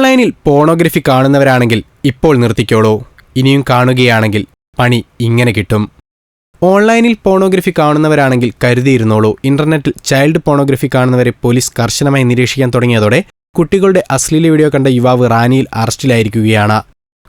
ഓൺലൈനിൽ പോണോഗ്രഫി കാണുന്നവരാണെങ്കിൽ ഇപ്പോൾ നിർത്തിക്കോളൂ. ഇനിയും കാണുകയാണെങ്കിൽ പണി ഇങ്ങനെ കിട്ടും. ഓൺലൈനിൽ പോണോഗ്രഫി കാണുന്നവരാണെങ്കിൽ കരുതിയിരുന്നോളൂ. ഇന്റർനെറ്റിൽ ചൈൽഡ് പോണോഗ്രഫി കാണുന്നവരെ പോലീസ് കർശനമായി നിരീക്ഷിക്കാൻ തുടങ്ങിയതോടെ കുട്ടികളുടെ അശ്ലീല വീഡിയോ കണ്ട യുവാവ് റാനിയിൽ അറസ്റ്റിലായിരിക്കുകയാണ്.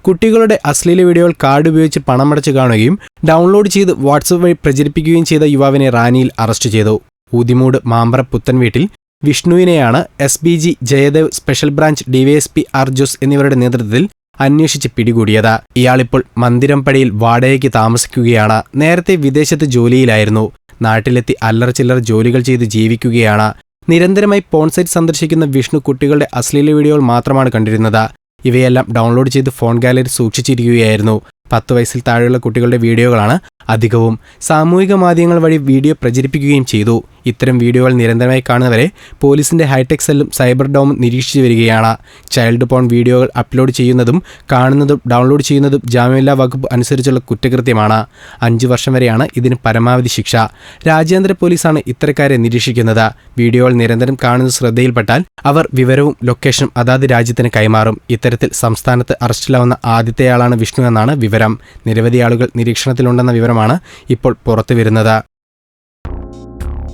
കുട്ടികളുടെ അശ്ലീല വീഡിയോകൾ കാർഡ് ഉപയോഗിച്ച് പണമടച്ച് കാണുകയും ഡൗൺലോഡ് ചെയ്ത് വാട്സപ്പ് വഴി പ്രചരിപ്പിക്കുകയും ചെയ്ത യുവാവിനെ റാനിയിൽ അറസ്റ്റ് ചെയ്തു. ഊതിമൂട് മാമ്പറ പുത്തൻ വീട്ടിൽ വിഷ്ണുവിനെയാണ് S B G Jayadev special branch DYSP Arjus എന്നിവരുടെ നേതൃത്വത്തിൽ അന്വേഷിച്ച് പിടികൂടിയത്. ഇയാളിപ്പോൾ മന്ദിരംപടിയിൽ വാടകയ്ക്ക് താമസിക്കുകയാണ്. നേരത്തെ വിദേശത്ത് ജോലിയിലായിരുന്നു. നാട്ടിലെത്തി അല്ലറ ചില്ലറ ജോലികൾ ചെയ്ത് ജീവിക്കുകയാണ്. നിരന്തരമായി പോൺസൈറ്റ് സന്ദർശിക്കുന്ന വിഷ്ണു കുട്ടികളുടെ അശ്ലീല വീഡിയോകൾ മാത്രമാണ് കണ്ടിരുന്നത്. ഇവയെല്ലാം ഡൗൺലോഡ് ചെയ്ത് ഫോൺ ഗാലറി സൂക്ഷിച്ചിരിക്കുകയായിരുന്നു. പത്ത് വയസ്സിൽ താഴെയുള്ള കുട്ടികളുടെ വീഡിയോകളാണ് അധികവും. സാമൂഹിക മാധ്യമങ്ങൾ വഴി വീഡിയോ പ്രചരിപ്പിക്കുകയും ചെയ്തു. ഇത്തരം വീഡിയോകൾ നിരന്തരമായി കാണുന്നവരെ പോലീസിന്റെ ഹൈടെക് സെല്ലും സൈബർ ഡോമും നിരീക്ഷിച്ചു വരികയാണ്. ചൈൽഡ് പോൺ വീഡിയോകൾ അപ്ലോഡ് ചെയ്യുന്നതും കാണുന്നതും ഡൗൺലോഡ് ചെയ്യുന്നതും ജാമ്യമില്ലാ വകുപ്പ് അനുസരിച്ചുള്ള കുറ്റകൃത്യമാണ്. അഞ്ചു വർഷം വരെയാണ് ഇതിന് പരമാവധി ശിക്ഷ. രാജ്യാന്തര പോലീസാണ് ഇത്തരക്കാരെ നിരീക്ഷിക്കുന്നത്. വീഡിയോകൾ നിരന്തരം കാണുന്നത് ശ്രദ്ധയിൽപ്പെട്ടാൽ അവർ വിവരവും ലൊക്കേഷനും അതാത് രാജ്യത്തിന് കൈമാറും. ഇത്തരത്തിൽ സംസ്ഥാനത്ത് അറസ്റ്റിലാവുന്ന ആദ്യത്തെയാളാണ് വിഷ്ണു എന്നാണ് വിവരം. നിരവധി ആളുകൾ നിരീക്ഷണത്തിലുണ്ടെന്ന വിവരമാണ് ഇപ്പോൾ പുറത്തുവരുന്നത്.